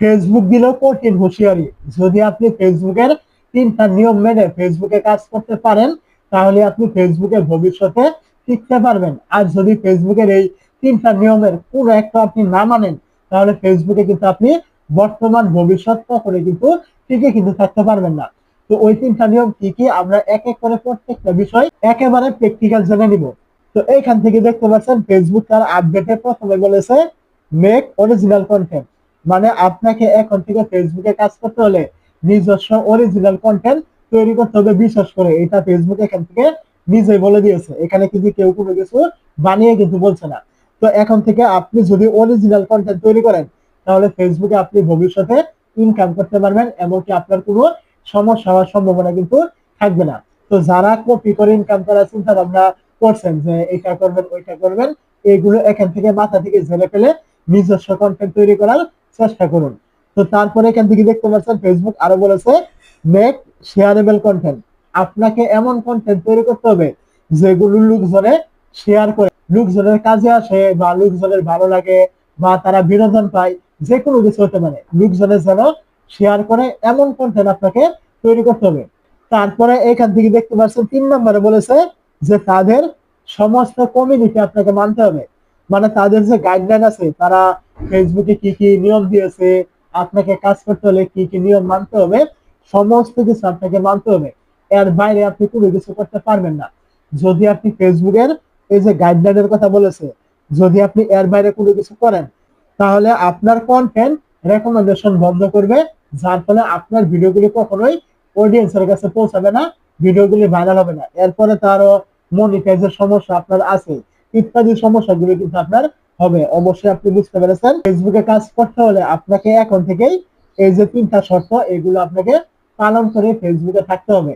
Facebook দিল কঠিন হুঁশিয়ারি। যদি আপনি ফেসবুকের তিনটা নিয়ম মেনে ফেসবুকে কাজ করতে পারেন, তাহলে আপনি ফেসবুকে ভবিষ্যতে শিখতে পারবেন। আর যদি ফেসবুকের এই তিনটা নিয়মের কোনো একটা আপনি না মানেন, তাহলে ফেসবুকে কিন্তু আপনি বর্তমান ভবিষ্যৎ কখনো কিন্তু টিকে কিন্তু থাকতে পারবেন না। তো ওই তিনটা নিয়ম কি কি? আমরা এক এক করে প্রত্যেকটা বিষয় একেবারে প্র্যাকটিক্যাল জেনে নিব। তো এইখান থেকে দেখতে পাচ্ছেন ফেসবুক তার আপডেটে প্রথমে বলেছে মেক অরিজিনাল কন্টেন্ট মানে আপনাকে এখন থেকে ফেসবুকে কাজ করতে হলে নিজস্ব অরিজিনাল কন্টেন্ট তৈরি করতে হবে বিশেষ করে। এটা ফেসবুক এখান থেকে নিজেই বলে দিয়েছে। এখানে কিন্তু কেউ কোনো কিছু বানিয়ে কিন্তু বলছে না। তো এখন থেকে আপনি যদি অরিজিনাল কন্টেন্ট তৈরি করেন, তাহলে ফেসবুকে আপনি ভবিষ্যতে ইনকাম করতে পারবেন, এমনকি আপনার কোনো সমস্যা হওয়ার সম্ভাবনা কিন্তু থাকবে না। তো যারা কপি করে ইনকাম করার চিন্তা ভাবনা করছেন যে এটা করবেন, ওইটা করবেন, এগুলো এখান থেকে মাথা থেকে ঝেলে ফেলে নিজস্ব কন্টেন্ট তৈরি করার চেষ্টা করুন। তো তারপরে এখান থেকে দেখতে পাচ্ছেন ফেসবুক আরও বলেছে মেক শেয়ারেবল কন্টেন্ট আপনাকে এমন কন্টেন্ট তৈরি করতে হবে যেগুলো লোকজনে শেয়ার করে। লোকজনের কাজে আসে বা লোকজনের ভালো লাগে বা তারা বিনোদন পায় যে কোনো কিছু হতে পারে। লোকজনের যেন শেয়ার করে এমন কন্টেন্ট আপনাকে তৈরি করতে হবে। তারপরে এখান থেকে দেখতে পাচ্ছেন তিন নম্বরে বলেছে যে তাদের সমস্ত কমিউনিটি আপনাকে মানতে হবে। মানে তাদের যে গাইডলাইন আছে, তারা ফেসবুকে কি কি নিয়ম দিয়েছে, আপনাকে কাজ করতে হলে কি কি নিয়ম মানতে হবে, সমস্ত কিছু আপনাকে মানতে হবে। এর বাইরে আপনি কোনো কিছু করতে পারবেন না। যদি আপনি ফেসবুকের এই যে গাইডলাইনের কথা বলেছে, যদি আপনি এর বাইরে কোনো কিছু করেন, তাহলে আপনার কন্টেন্ট রেকমেন্ডেশন বন্ধ করবে, যার ফলে আপনার ভিডিওগুলি কখনোই অডিয়েন্সের কাছে পৌঁছাবে না, ভিডিওগুলি ভাইরাল হবে না। এরপরে তারও মনিটাইজের সমস্যা আপনার আছে। ইত্যাদি সমস্যাগুলো কিন্তু আপনার হবে। অবশ্যই আপনি বুঝতে পেরেছেন। ফেসবুকে কাজ করতে হলে আপনাকে এখন থেকেই এই যে তিনটা শর্ত, এগুলো আপনাকে পালন করে ফেসবুকে থাকতে হবে।